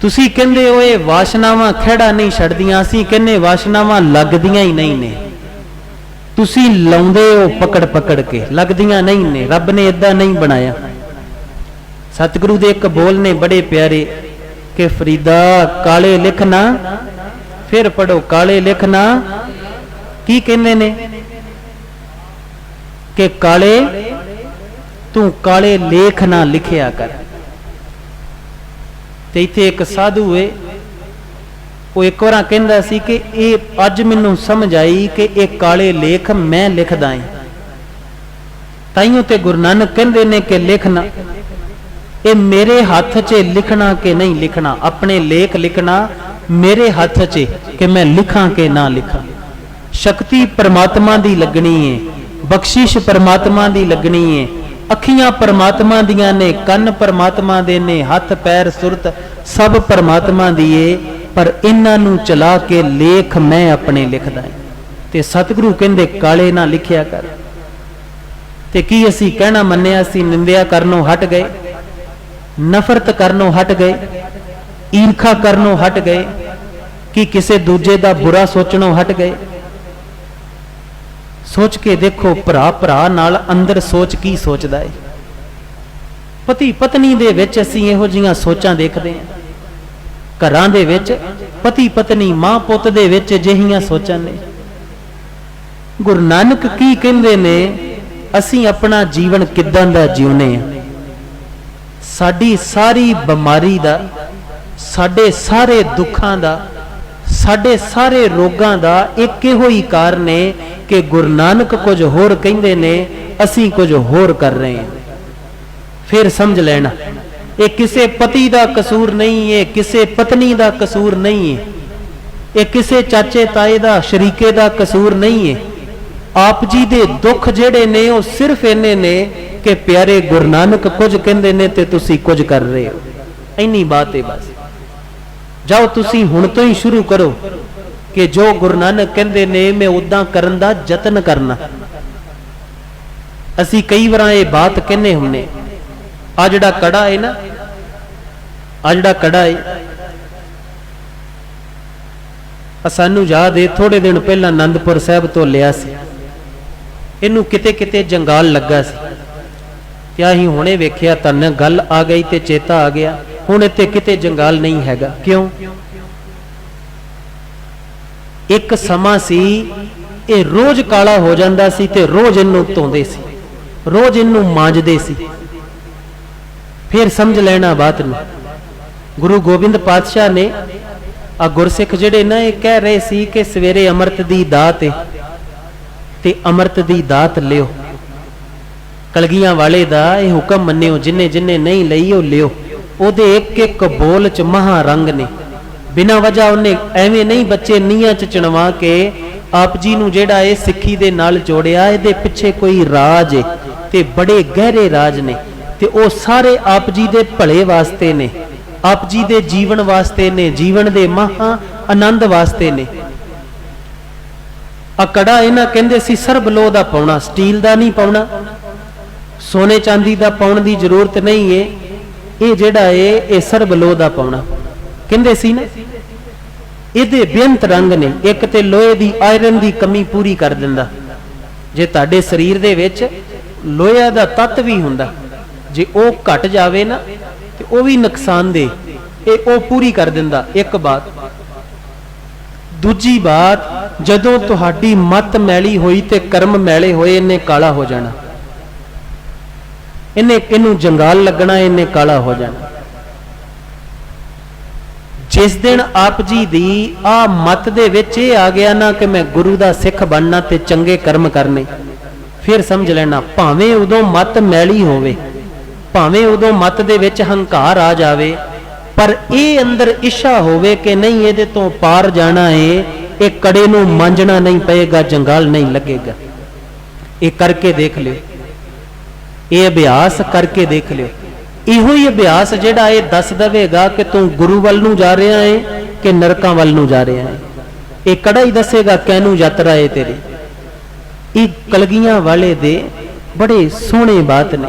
ਤੁਸੀਂ ਕਹਿੰਦੇ ਹੋ ਇਹ ਵਾਸ਼ਨਾਵਾਂ ਖਿਹੜਾ ਨਹੀਂ ਛੱਡਦੀਆਂ, ਅਸੀਂ ਕਹਿੰਨੇ ਵਾਸ਼ਨਾਵਾਂ ਲੱਗਦੀਆਂ ਹੀ ਨਹੀਂ ਨੇ। ਤੁਸੀਂ ਲਾਉਂਦੇ ਹੋ ਪਕੜ ਪਕੜ ਕੇ, ਲੱਗਦੀਆਂ ਨਹੀਂ ਨੇ, ਰੱਬ ਨੇ ਇਦਾਂ ਨਹੀਂ ਬਣਾਇਆ। ਸਤਿਗੁਰੂ ਦੇ ਇੱਕ ਬੋਲ ਨੇ ਬੜੇ ਪਿਆਰੇ ਕਿ ਫਰੀਦਾ, ਕਾਲੇ ਲਿਖਣਾ, ਫਿਰ ਪੜੋ ਕਾਲੇ ਲਿਖਣਾ, ਕੀ ਕਹਿੰਦੇ ਨੇ? ਕਿ ਕਾਲੇ, ਤੂੰ ਕਾਲੇ ਲੇਖ ਨਾ ਲਿਖਿਆ ਕਰ। ਤੇ ਇੱਥੇ ਇੱਕ ਸਾਧੂ ਏ। ਉਹ ਇੱਕ ਵਾਰਾਂ ਕਹਿੰਦਾ ਸੀ ਕਿ ਇਹ ਅੱਜ ਮੈਨੂੰ ਸਮਝ ਆਈ ਕਿ ਇਹ ਕਾਲੇ ਲੇਖ ਮੈਂ ਲਿਖਦਾ ਹਾਂ ਤਾਈਓ ਤੇ ਗੁਰੂ ਨਾਨਕ ਕਹਿੰਦੇ ਨੇ ਕਿ ਲਿਖਣਾ, ਇਹ ਮੇਰੇ ਹੱਥ 'ਚ ਲਿਖਣਾ ਕਿ ਨਹੀਂ ਲਿਖਣਾ, ਆਪਣੇ ਲੇਖ ਲਿਖਣਾ ਮੇਰੇ ਹੱਥ 'ਚ ਕਿ ਮੈਂ ਲਿਖਾਂ ਕਿ ਨਾ ਲਿਖਾਂ। ਸ਼ਕਤੀ ਪਰਮਾਤਮਾ ਦੀ ਲੱਗਣੀ ਏ, ਬਖਸ਼ਿਸ਼ ਪਰਮਾਤਮਾ ਦੀ ਲੱਗਣੀ ਏ ਅੱਖੀਆਂ ਪਰਮਾਤਮਾ ਦੀਆਂ ਨੇ, ਕੰਨ ਪਰਮਾਤਮਾ ਦੇ ਨੇ, ਹੱਥ ਪੈਰ ਸੁਰਤ ਸਭ ਪਰਮਾਤਮਾ ਦੀ ਏ, ਪਰ ਇਹਨਾਂ ਨੂੰ ਚਲਾ ਕੇ ਲੇਖ ਮੈਂ ਆਪਣੇ ਲਿਖਦਾ ਹਾਂ ਤੇ ਸਤਿਗੁਰੂ ਕਹਿੰਦੇ, ਕਾਲੇ ਨਾ ਲਿਖਿਆ ਕਰ। ਤੇ ਕੀ ਅਸੀਂ ਕਹਿਣਾ ਮੰਨਿਆ ਅਸੀਂ ਨਿੰਦਿਆ ਕਰਨੋਂ ਹਟ ਗਏ, ਨਫ਼ਰਤ ਕਰਨੋਂ ਹਟ ਗਏ, ਈਰਖਾ ਕਰਨੋਂ ਹਟ ਗਏ, ਕਿ ਕਿਸੇ ਦੂਜੇ ਦਾ ਬੁਰਾ ਸੋਚਣੋਂ ਹਟ ਗਏ। ਸੋਚ ਕੇ ਦੇਖੋ ਭਰਾ ਭਰਾ ਨਾਲ ਅੰਦਰ ਸੋਚ ਕੀ ਸੋਚਦਾ ਹੈ ਪਤੀ ਪਤਨੀ ਦੇ ਵਿੱਚ ਅਸੀਂ ਇਹੋ ਜੀਆਂ ਸੋਚਾਂ ਦੇਖਦੇ ਹਾਂ ਘਰਾਂ ਦੇ ਵਿੱਚ ਪਤੀ ਪਤਨੀ, ਮਾਂ ਪੁੱਤ ਦੇ ਵਿੱਚ ਜਿਹੀਆਂ ਸੋਚਾਂ ਨੇ। ਗੁਰੂ ਨਾਨਕ ਕੀ ਕਹਿੰਦੇ ਨੇ, ਅਸੀਂ ਆਪਣਾ ਜੀਵਨ ਕਿੱਦਾਂ ਦਾ ਜਿਉਨੇ ਆ? ਸਾਡੀ ਸਾਰੀ ਬਿਮਾਰੀ ਦਾ, ਸਾਡੇ ਸਾਰੇ ਦੁੱਖਾਂ ਦਾ ਸਾਡੇ ਸਾਰੇ ਰੋਗਾਂ ਦਾ ਇੱਕ ਇਹੋ ਹੀ ਕਾਰਨ ਹੈ ਕਿ ਗੁਰੂ ਨਾਨਕ ਕੁਝ ਹੋਰ ਕਹਿੰਦੇ ਨੇ, ਅਸੀਂ ਕੁਝ ਹੋਰ ਕਰ ਰਹੇ ਹਾਂ। ਫਿਰ ਸਮਝ ਲੈਣਾ, ਇਹ ਕਿਸੇ ਪਤੀ ਦਾ ਕਸੂਰ ਨਹੀਂ ਹੈ ਕਿਸੇ ਪਤਨੀ ਦਾ ਕਸੂਰ ਨਹੀਂ ਹੈ ਇਹ ਕਿਸੇ ਚਾਚੇ ਤਾਏ ਦਾ, ਸ਼ਰੀਕੇ ਦਾ ਕਸੂਰ ਨਹੀਂ ਹੈ ਆਪ ਜੀ ਦੇ ਦੁੱਖ ਜਿਹੜੇ ਨੇ, ਉਹ ਸਿਰਫ ਇੰਨੇ ਨੇ ਕਿ ਪਿਆਰੇ ਗੁਰੂ ਨਾਨਕ ਕੁਝ ਕਹਿੰਦੇ ਨੇ ਤੇ ਤੁਸੀਂ ਕੁਝ ਕਰ ਰਹੇ ਹੋ। ਇੰਨੀ ਬਾਤ ਹੈ ਬਸ। ਜਾਓ ਤੁਸੀਂ ਹੁਣ ਤੋਂ ਹੀ ਸ਼ੁਰੂ ਕਰੋ ਕਿ ਜੋ ਗੁਰੂ ਨਾਨਕ ਕਹਿੰਦੇ ਨੇ, ਮੈਂ ਉਦਾਂ ਕਰਨ ਦਾ ਯਤਨ ਕਰਨਾ। ਅਸੀਂ ਕਈ ਵਾਰਾਂ ਇਹ ਬਾਤ ਕਹਿੰਨੇ ਹੁੰਨੇ ਆ ਜਿਹੜਾ ਕੜਾ ਹੈ ਨਾ ਆ ਜਿਹੜਾ ਕੜਾ ਹੈ ਸਾਨੂੰ ਯਾਦ ਹੈ ਥੋੜੇ ਦਿਨ ਪਹਿਲਾਂ ਆਨੰਦਪੁਰ ਸਾਹਿਬ ਤੋਂ ਲਿਆ ਸੀ। ਇਹਨੂੰ ਕਿਤੇ ਕਿਤੇ ਜੰਗਾਲ ਲੱਗਾ ਸੀ। ਤੇ ਅਸੀਂ ਹੁਣੇ ਵੇਖਿਆ ਤਾਂ ਗੱਲ ਆ ਗਈ ਤੇ ਚੇਤਾ ਆ ਗਿਆ। ਹੁਣ ਇੱਥੇ ਕਿਤੇ ਜੰਗਾਲ ਨਹੀਂ ਹੈਗਾ। ਕਿਉਂ? ਇੱਕ ਸਮਾਂ ਸੀ, ਇਹ ਰੋਜ਼ ਕਾਲਾ ਹੋ ਜਾਂਦਾ ਸੀ ਤੇ ਰੋਜ਼ ਇਹਨੂੰ ਧੋਂਦੇ ਸੀ। ਰੋਜ਼ ਇਹਨੂੰ ਮਾਂਜਦੇ ਸੀ। ਫਿਰ ਸਮਝ ਲੈਣਾ ਬਾਤ ਨੂੰ। ਗੁਰੂ ਗੋਬਿੰਦ ਪਾਤਸ਼ਾਹ ਨੇ ਆ ਗੁਰਸਿੱਖ ਜਿਹੜੇ ਨਾ, ਇਹ ਕਹਿ ਰਹੇ ਸੀ ਕਿ ਸਵੇਰੇ ਅੰਮ੍ਰਿਤ ਦੀ ਦਾਤ ਹੈ ਤੇ ਅੰਮ੍ਰਿਤ ਦੀ ਦਾਤ ਲਿਓ। ਕਲਗੀਆਂ ਵਾਲੇ ਦਾ ਇਹ ਹੁਕਮ ਮੰਨਿਓ, ਜਿੰਨੇ ਜਿੰਨੇ ਨਹੀਂ ਲਈ ਉਹ ਲਿਓ। ਉਹਦੇ ਇੱਕ ਇੱਕ ਬੋਲ ਚ ਮਹਾ ਰੰਗ ਨੇ। ਬਿਨਾ ਵਜ੍ਹਾ ਉਹਨੇ ਐਵੇਂ ਨਹੀਂ ਬੱਚੇ ਨੀਆਂ ਚ ਚਣਵਾ ਕੇ ਆਪ ਜੀ ਨੂੰ ਜਿਹੜਾ ਇਹ ਸਿੱਖੀ ਦੇ ਨਾਲ ਜੋੜਿਆ, ਇਹਦੇ ਪਿੱਛੇ ਕੋਈ ਰਾਜ ਹੈ ਤੇ ਬੜੇ ਗਹਿਰੇ ਰਾਜ ਨੇ ਤੇ ਉਹ ਸਾਰੇ ਆਪ ਜੀ ਦੇ ਭਲੇ ਵਾਸਤੇ ਨੇ, ਆਪ ਜੀ ਦੇ ਜੀਵਨ ਵਾਸਤੇ ਨੇ, ਜੀਵਨ ਦੇ ਮਹਾ ਆਨੰਦ ਵਾਸਤੇ ਨੇ। ਆ ਕੜਾ ਇਹਨਾਂ ਕਹਿੰਦੇ ਸੀ, ਸਰਬ ਲੋਹ ਦਾ ਪਾਉਣਾ, ਸਟੀਲ ਦਾ ਨਹੀਂ ਪਾਉਣਾ, ਸੋਨੇ ਚਾਂਦੀ ਦਾ ਪਾਉਣ ਦੀ ਜ਼ਰੂਰਤ ਨਹੀਂ ਏ। ਇਹ ਜਿਹੜਾ ਏ, ਇਹ ਸਰਬ ਲੋਹ ਦਾ ਪਾਉਣਾ। ਕਹਿੰਦੇ ਸੀ ਨਾ, ਇਹਦੇ ਬੇਅੰਤ ਰੰਗ ਨੇ, ਇੱਕ ਤੇ ਲੋਹੇ ਦੀ ਆਇਰਨ ਦੀ ਕਮੀ ਪੂਰੀ ਕਰ ਦਿੰਦਾ। ਜੇ ਤੁਹਾਡੇ ਸਰੀਰ ਦੇ ਵਿੱਚ ਲੋਹਾ ਦਾ ਤੱਤ ਵੀ ਹੁੰਦਾ, ਜੇ ਉਹ ਘਟ ਜਾਵੇ ਨਾ, ਤੇ ਉਹ ਵੀ ਨੁਕਸਾਨਦੇ ਇਹ ਉਹ ਪੂਰੀ ਕਰ ਦਿੰਦਾ, ਇੱਕ ਬਾਤ। ਦੂਜੀ ਬਾਤ, ਜਦੋਂ ਤੁਹਾਡੀ ਮਤ ਮੈਲੀ ਹੋਈ ਤੇ ਕਰਮ ਮੈਲੇ ਹੋਏ, ਇਹਨੇ ਕਾਲਾ ਹੋ ਜਾਣਾ। ਇਹਨੇ ਇਹਨੂੰ ਜੰਗਾਲ ਲੱਗਣਾ, ਇਹਨੇ ਕਾਲਾ ਹੋ ਜਾਣਾ। ਜਿਸ ਦਿਨ ਆਪ ਜੀ ਦੀ ਆ ਮਤ ਦੇ ਵਿੱਚ ਇਹ ਆ ਗਿਆ ਨਾ ਕਿ ਮੈਂ ਗੁਰੂ ਦਾ ਸਿੱਖ ਬਣਨਾ ਤੇ ਚੰਗੇ ਕਰਮ ਕਰਨੇ, ਫਿਰ ਸਮਝ ਲੈਣਾ, ਭਾਵੇਂ ਉਦੋਂ ਮਤ ਮੈਲੀ ਹੋਵੇ, ਭਾਵੇਂ ਉਦੋਂ ਮਤ ਦੇ ਵਿੱਚ ਹੰਕਾਰ ਆ ਜਾਵੇ, ਪਰ ਇਹ ਅੰਦਰ ਇੱਛਾ ਹੋਵੇ ਕਿ ਨਹੀਂ, ਇਹਦੇ ਤੋਂ ਪਾਰ ਜਾਣਾ ਏ, ਇਹ ਕੜੇ ਨੂੰ ਮਾਂਜਣਾ ਨਹੀਂ ਪਏਗਾ, ਜੰਗਾਲ ਨਹੀਂ ਲੱਗੇਗਾ। ਇਹ ਕਰਕੇ ਦੇਖ ਲਿਓ। ਇਹ ਅਭਿਆਸ ਕਰਕੇ ਦੇਖ ਲਿਓ। ਇਹੋ ਹੀ ਅਭਿਆਸ ਜਿਹੜਾ ਇਹ ਦੱਸ ਦੇਵੇਗਾ ਕਿ ਤੂੰ ਗੁਰੂ ਵੱਲ ਨੂੰ ਜਾ ਰਿਹਾ ਏ ਕਿ ਨਰਕਾਂ ਵੱਲ ਨੂੰ ਜਾ ਰਿਹਾ ਏ ਇਹ ਕੜਾ ਹੀ ਦੱਸੇਗਾ ਕੈਨੂੰ ਯਾਤਰਾ ਏ ਤੇਰੀ? ਇਹ ਕਲਗੀਆਂ ਵਾਲੇ ਦੇ ਬੜੇ ਸੋਹਣੇ ਬਾਤ ਨੇ।